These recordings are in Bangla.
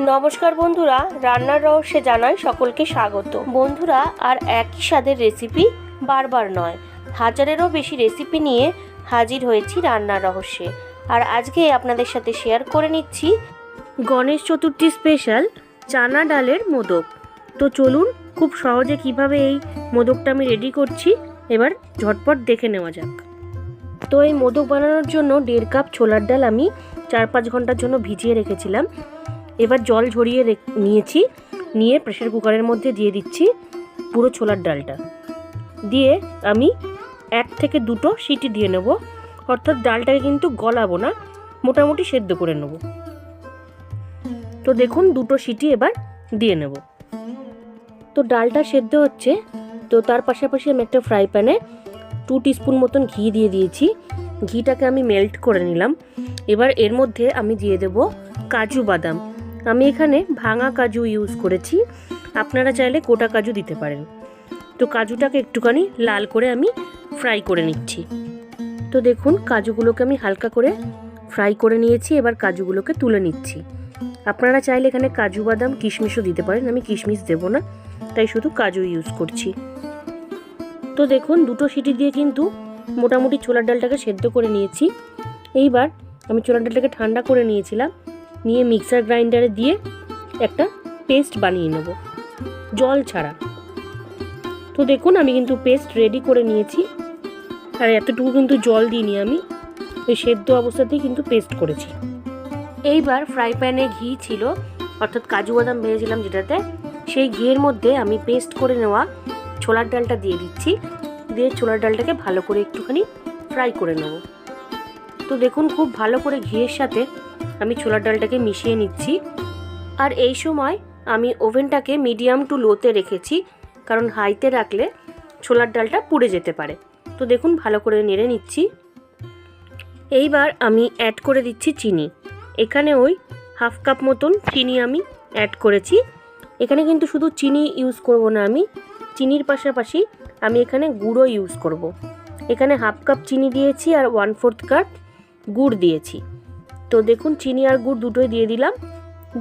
নমস্কার বন্ধুরা, রান্নার রহস্যে জানাই সকলকে স্বাগত। বন্ধুরা, আর একই স্বাদের রেসিপি বারবার নয়, হাজারেরও বেশি রেসিপি নিয়ে হাজির হয়েছি রান্নার রহস্যে। আর আজকে আপনাদের সাথে শেয়ার করে নিচ্ছি গণেশ চতুর্থী স্পেশাল চানা ডালের মোদক। তো চলুন, খুব সহজে কীভাবে এই মোদকটা আমি রেডি করছি, এবার ঝটপট দেখে নেওয়া যাক। তো এই মোদক বানানোর জন্য দেড় কাপ ছোলার ডাল আমি চার পাঁচ ঘণ্টার জন্য ভিজিয়ে রেখেছিলাম। এবার জল ঝরিয়ে নিয়েছি, নিয়ে প্রেশার কুকারের মধ্যে দিয়ে দিচ্ছি পুরো ছোলার ডালটা। দিয়ে আমি এক থেকে দুটো সিটি দিয়ে নেব, অর্থাৎ ডালটাকে কিন্তু গলাবো না, মোটামুটি সেদ্ধ করে নেব। তো দেখুন দুটো সিটি এবার দিয়ে নেব। তো ডালটা সেদ্ধ হচ্ছে, তো তার পাশাপাশি আমি একটা ফ্রাই প্যানে টু টিস্পুন মতন ঘি দিয়ে দিয়েছি। ঘিটাকে আমি মেল্ট করে নিলাম। এবার এর মধ্যে আমি দিয়ে দেব কাজু বাদাম। আমি এখানে ভাঙা কাজু ইউজ করেছি। আপনারা চাইলে গোটা কাজু দিতে পারেন। তো কাজুটাকে একটুখানি লাল করে আমি ফ্রাই করে নিচ্ছি। তো দেখুন, কাজুগুলোকে আমি হালকা করে ফ্রাই করে নিয়েছি, এবার কাজুগুলোকে তুলে নিচ্ছি। আপনারা চাইলে এখানে কাজু বাদাম, কিশমিশও দিতে পারেন। আমি কিশমিশ দেবো না, তাই শুধু কাজু ইউজ করছি। তো দেখুন, দুটো সিটি দিয়ে কিন্তু মোটামুটি ছোলার ডালটাকে সেদ্ধ করে নিয়েছি। এইবার আমি ছোলার ডালটাকে ঠান্ডা করে নিয়েছিলাম। নিয়ে মিক্সার গ্রাইন্ডারে দিয়ে একটা পেস্ট বানিয়ে নেব, জল ছাড়া। তো দেখুন, আমি কিন্তু পেস্ট রেডি করে নিয়েছি। আর এতটুকু কিন্তু জল দিইনি আমি, ওই সেদ্ধ অবস্থাতেই কিন্তু পেস্ট করেছি। এইবার ফ্রাই প্যানে ঘি ছিল, অর্থাৎ কাজু বাদাম ভেজেছিলাম যেটাতে, সেই ঘিয়ের মধ্যে আমি পেস্ট করে নেওয়া ছোলার ডালটা দিয়ে দিচ্ছি। দিয়ে ছোলার ডালটাকে ভালো করে একটুখানি ফ্রাই করে নেব। তো দেখুন, খুব ভালো করে ঘিয়ের সাথে আমি ছোলার ডালটাকে মিশিয়ে নিচ্ছি। আর এই সময় আমি ওভেনটাকে মিডিয়াম টু লোতে রেখেছি, কারণ হাইতে রাখলে ছোলার ডালটা পুড়ে যেতে পারে। তো দেখুন, ভালো করে নেড়ে নিচ্ছি। এইবার আমি অ্যাড করে দিচ্ছি চিনি। এখানে ওই হাফ কাপ মতন চিনি আমি অ্যাড করেছি। এখানে কিন্তু শুধু চিনি ইউজ করব না আমি, চিনির পাশাপাশি আমি এখানে গুঁড়ো ইউজ করব। এখানে হাফ কাপ চিনি দিয়েছি আর ওয়ান ফোর্থ কাপ গুড় দিয়েছি। তো দেখুন, চিনি আর গুড় দুটোই দিয়ে দিলাম।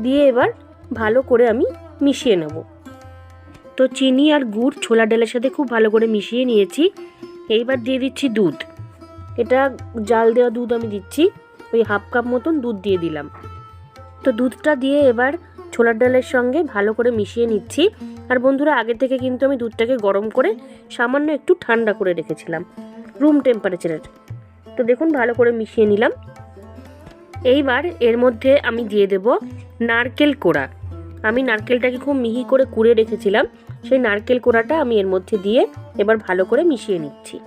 দিয়ে এবার ভালো করে আমি মিশিয়ে নেব। তো চিনি আর গুড় ছোলা ডালের সাথে খুব ভালো করে মিশিয়ে নিয়েছি। এইবার দিয়ে দিচ্ছি দুধ। এটা জাল দেওয়া দুধ আমি দিচ্ছি। ওই হাফ কাপ মতন দুধ দিয়ে দিলাম। তো দুধটা দিয়ে এবার ছোলার ডালের সঙ্গে ভালো করে মিশিয়ে নিচ্ছি। আর বন্ধুরা, আগে থেকে কিন্তু আমি দুধটাকে গরম করে সামান্য একটু ঠান্ডা করে রেখেছিলাম। রুম টেম্পারেচারের তো দেখুন, ভালো করে মিশিয়ে নিলাম। এইবার এর মধ্যে আমি দিয়ে দেব নারকেল কোড়া। আমি নারকেলটাকে খুব মিহি করে কুড়ে রেখেছিলাম। সেই নারকেল কোড়াটা আমি এর মধ্যে দিয়ে এবার ভালো করে মিশিয়ে নিচ্ছি।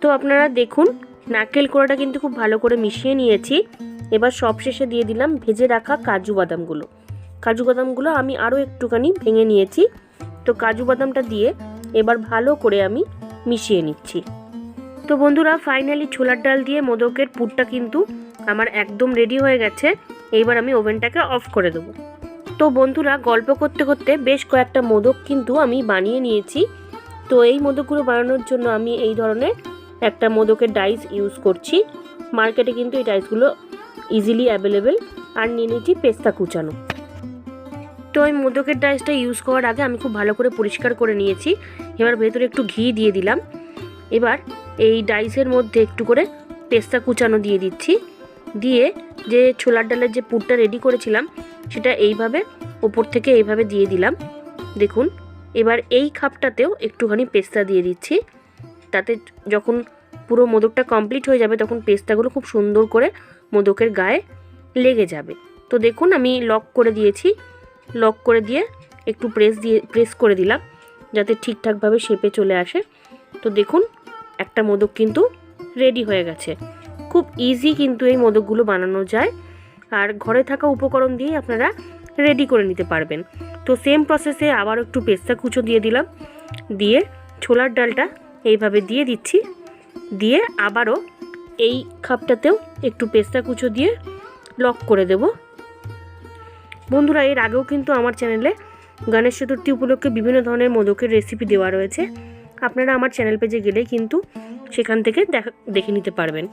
তো আপনারা দেখুন, নারকেল কোড়াটা কিন্তু খুব ভালো করে মিশিয়ে নিয়েছি। এবার সবশেষে দিয়ে দিলাম ভেজে রাখা কাজু বাদামগুলো। কাজু বাদামগুলো আমি আরও একটুখানি ভেঙে নিয়েছি। তো কাজু বাদামটা দিয়ে এবার ভালো করে আমি মিশিয়ে নিচ্ছি। তো বন্ধুরা ফাইনালি ছোলার ডাল দিয়ে মোদকের পুরটা কিন্তু আমার একদম রেডি হয়ে গেছে। এইবার আমি ওভেনটাকে অফ করে দেবো। তো বন্ধুরা, গল্প করতে করতে বেশ কয়েকটা মোদক কিন্তু আমি বানিয়ে নিয়েছি। তো এই মোদকগুলো বানানোর জন্য আমি এই ধরনের একটা মোদকের ডাইস ইউজ করছি। মার্কেটে কিন্তু এই ডাইসগুলো ইজিলি অ্যাভেলেবেল আর নিয়ে নিয়েছি পেস্তা কুচানো। তো এই মোদকের ডাইসটা ইউজ করার আগে আমি খুব ভালো করে পরিষ্কার করে নিয়েছি। এবার ভেতরে একটু ঘি দিয়ে দিলাম। এবার এই ডাইসের মধ্যে একটু করে পেস্তা কুচানো দিয়ে দিচ্ছি। দিয়ে যে ছোলার ডালের যে পুরটা রেডি করেছিলাম, সেটা এইভাবে ওপর থেকে এইভাবে দিয়ে দিলাম। দেখুন, এবার এই খাপটাতেও একটুখানি পেস্তা দিয়ে দিচ্ছি। তাতে যখন পুরো মোদকটা কমপ্লিট হয়ে যাবে, তখন পেস্তাগুলো খুব সুন্দর করে মোদকের গায়ে লেগে যাবে। তো দেখুন, আমি লক করে দিয়েছি। লক করে দিয়ে একটু প্রেস দিয়ে প্রেস করে দিলাম, যাতে ঠিকঠাকভাবে শেপে চলে আসে। তো দেখুন একটা মোদক কিন্তু রেডি হয়ে গেছে। খুব ইজি কিন্তু এই মোদকগুলো বানানো যায়। আর ঘরে থাকা উপকরণ দিয়েই আপনারা রেডি করে নিতে পারবেন। তো সেম প্রসেসে আবার একটু পেস্তা কুচো দিয়ে দিলাম। দিয়ে ছোলার ডালটা এইভাবে দিয়ে দিচ্ছি। দিয়ে আবারও এই খাপটাতেও একটু পেস্তা কুচো দিয়ে লক করে দেব। বন্ধুরা, এর আগেও কিন্তু আমার চ্যানেলে গণেশ চতুর্থী উপলক্ষে বিভিন্ন ধরনের মোদকের রেসিপি দেওয়া রয়েছে। আপনারা আমার চ্যানেল পেজে গেলেই কিন্তু সেখান থেকে দেখা, দেখে নিতে পারবেন।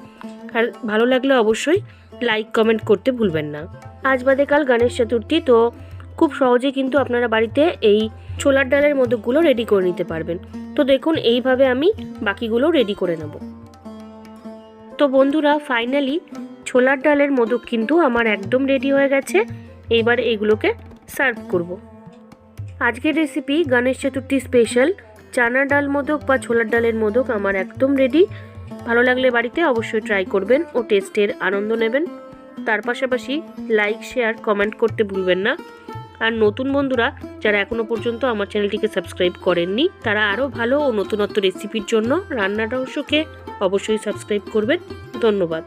আর ভালো লাগলে অবশ্যই লাইক কমেন্ট করতে ভুলবেন না। আজ বাদে কাল গণেশ চতুর্থী, তো খুব সহজে কিন্তু আপনারা বাড়িতে এই ছোলার ডালের মোদকগুলো রেডি করে নিতে পারবেন। তো দেখুন, এইভাবে আমি বাকিগুলো রেডি করে নেব। তো বন্ধুরা ফাইনালি ছোলার ডালের মোদক কিন্তু আমার একদম রেডি হয়ে গেছে। এইবার এগুলোকে সার্ভ করব। আজকের রেসিপি গণেশ চতুর্থী স্পেশাল চানা ডাল মোদক বা ছোলার ডালের মোদক আমার একদম রেডি ভালো লাগলে বাড়িতে অবশ্যই ট্রাই করবেন ও টেস্টের আনন্দ নেবেন। তার পাশাপাশি লাইক শেয়ার কমেন্ট করতে ভুলবেন না। আর নতুন বন্ধুরা যারা এখনও পর্যন্ত আমার চ্যানেলটিকে সাবস্ক্রাইব করেননি, তারা আরও ভালো ও নতুনত্ব রেসিপির জন্য রান্না রহস্যকে অবশ্যই সাবস্ক্রাইব করবেন। ধন্যবাদ।